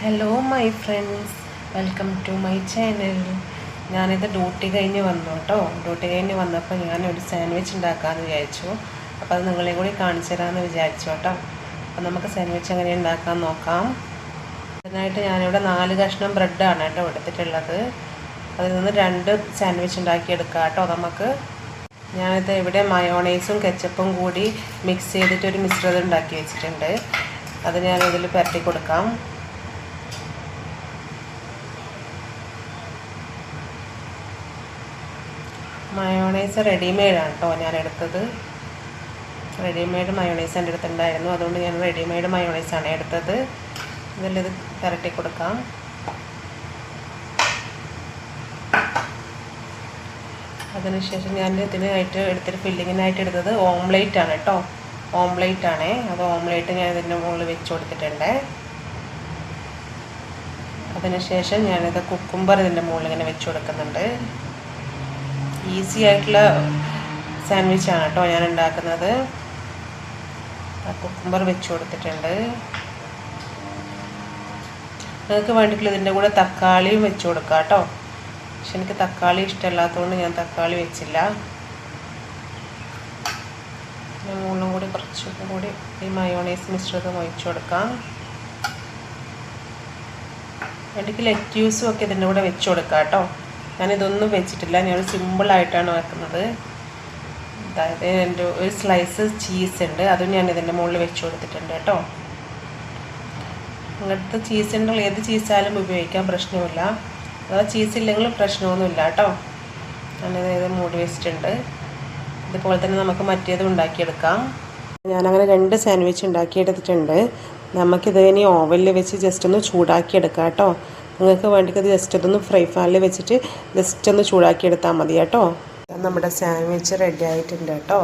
Hello my friends welcome to my channel ഞാനിത് duty കഴിഞ്ഞ് വന്നു കേട്ടോ. ഡ്യൂട്ടി കഴിഞ്ഞ് വന്നപ്പോൾ ഞാനൊരു സാൻഡ്വിച്ച് ഉണ്ടാക്കാമെന്ന് വിചാരിച്ചു. അപ്പോൾ അത് നിങ്ങളെ കൂടി കാണിച്ചു തരാമെന്ന് വിചാരിച്ചു കേട്ടോ. അപ്പോൾ നമുക്ക് സാൻഡ്വിച്ച് എങ്ങനെ ഉണ്ടാക്കാൻ നോക്കാം. അതിനായിട്ട് ഞാനിവിടെ നാല് കഷ്ണം ബ്രെഡാണ് കേട്ടോ എടുത്തിട്ടുള്ളത്. അതിൽ നിന്ന് രണ്ട് സാൻഡ്വിച്ച് ഉണ്ടാക്കിയെടുക്കാം കേട്ടോ നമുക്ക്. ഞാനിത് ഇവിടെ മയോണൈസും കെച്ചപ്പും കൂടി മിക്സ് ചെയ്തിട്ട് ഒരു മിശ്രിതം ഉണ്ടാക്കി വെച്ചിട്ടുണ്ട്. അത് ഞാനിതിൽ പരത്തി കൊടുക്കാം. മയോണൈസ് റെഡിമെയ്ഡാണ് കേട്ടോ ഞാൻ എടുത്തത് റെഡിമെയ്ഡ് മയോണൈസ് എന്റെ അടുത്തുണ്ടായിരുന്നു. അതുകൊണ്ട് ഞാൻ റെഡിമെയ്ഡ് മയോണൈസാണ് എടുത്തത്. ഇതിലിത് പെരട്ടി കൊടുക്കാം. അതിനുശേഷം ഞാൻ ഇതിനായിട്ട് എടുത്തിട്ട് ഫില്ലിങ്ങിനായിട്ട് എടുത്തത് ഓംലേറ്റ് ആണ് കേട്ടോ ഓംലേറ്റ് ആണേ. അത് ഓംലേറ്റ് ഞാൻ ഇതിന്റെ മുകളിൽ വെച്ച് കൊടുത്തിട്ടുണ്ട്. അതിനുശേഷം ഞാനിത് കുക്കുംബർ ഇതിന്റെ മുകളിൽ ഇങ്ങനെ വെച്ച് കൊടുക്കുന്നുണ്ട്. ഈസി ആയിട്ടുള്ള സാൻഡ്വിച്ചാണ് കേട്ടോ ഞാൻ ഉണ്ടാക്കുന്നത് കുക്കുംബർ വെച്ച് കൊടുത്തിട്ടുണ്ട്. നിങ്ങൾക്ക് വേണ്ടിയിട്ടുള്ള ഇതിന്റെ കൂടെ തക്കാളിയും വെച്ച് കൊടുക്കാം കേട്ടോ. പക്ഷെ എനിക്ക് തക്കാളി ഇഷ്ടമല്ലാത്തതുകൊണ്ട് ഞാൻ തക്കാളി വെച്ചില്ല. മുകളിലും കൂടി കുറച്ചും കൂടി ഈ മയോണൈസ് മിശ്രിതം ഒഴിച്ചു കൊടുക്കാം. വേണ്ടിക്ക് ലെറ്റ്യൂസും ഒക്കെ ഇതിന്റെ കൂടെ വെച്ച് കൊടുക്കാം കേട്ടോ. ഞാനിതൊന്നും വെച്ചിട്ടില്ല. ഞാൻ സിമ്പിളായിട്ടാണ് വെക്കുന്നത്. അതായത് എന്റെ ഒരു സ്ലൈസ് ചീസ് ഉണ്ട്. അതും ഞാൻ ഇതിന്റെ മുകളിൽ വെച്ച് കൊടുത്തിട്ടുണ്ട് കേട്ടോ. അങ്ങനത്തെ ചീസ് ഉണ്ടെങ്കിൽ ഏത് ചീസാലും ഉപയോഗിക്കാൻ പ്രശ്നമില്ല. അഥവാ ചീസ് ഇല്ലെങ്കിലും പ്രശ്നമൊന്നുമില്ല കേട്ടോ. ഞാനിത് ഇത് മൂടി വെച്ചിട്ടുണ്ട്. ഇതുപോലെ തന്നെ നമുക്ക് മറ്റേതും ഉണ്ടാക്കിയെടുക്കാം. ഞാനങ്ങനെ രണ്ട് സാൻഡ്വിച്ച് ഉണ്ടാക്കിയെടുത്തിട്ടുണ്ട്. നമുക്കിത് ഇനി ഓവനിൽ വെച്ച് ജസ്റ്റ് ഒന്ന് ചൂടാക്കിയെടുക്കാം കേട്ടോ. നിങ്ങൾക്ക് വേണ്ടിക്കത് ജസ്റ്റ് അതൊന്ന് ഫ്രൈ പാനിൽ വെച്ചിട്ട് ജസ്റ്റ് ഒന്ന് ചൂടാക്കിയെടുത്താൽ മതി കേട്ടോ. നമ്മുടെ സാൻഡ്വിച്ച് റെഡി ആയിട്ടുണ്ട് കേട്ടോ.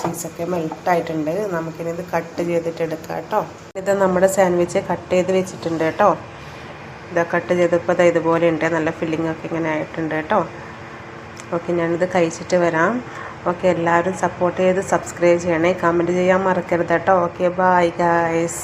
ചീസൊക്കെ മെൽട്ടായിട്ടുണ്ട് നമുക്കിനി ഇത് കട്ട് ചെയ്തിട്ട് എടുക്കാം കേട്ടോ. ഇത് നമ്മുടെ സാൻഡ്വിച്ച് കട്ട് ചെയ്ത് വെച്ചിട്ടുണ്ട് കേട്ടോ. ഇതാ കട്ട് ചെയ്തപ്പോൾ ഇത് ഇതുപോലെ ഉണ്ട്. നല്ല ഫില്ലിംഗ് ഒക്കെ ഇങ്ങനെ ആയിട്ടുണ്ട് കേട്ടോ. ഓക്കെ ഞാനിത് കഴിച്ചിട്ട് വരാം. ഓക്കെ എല്ലാവരും സപ്പോർട്ട് ചെയ്ത് സബ്സ്ക്രൈബ് ചെയ്യണേ. കമന്റ് ചെയ്യാൻ മറക്കരുത് കേട്ടോ. Okay bye guys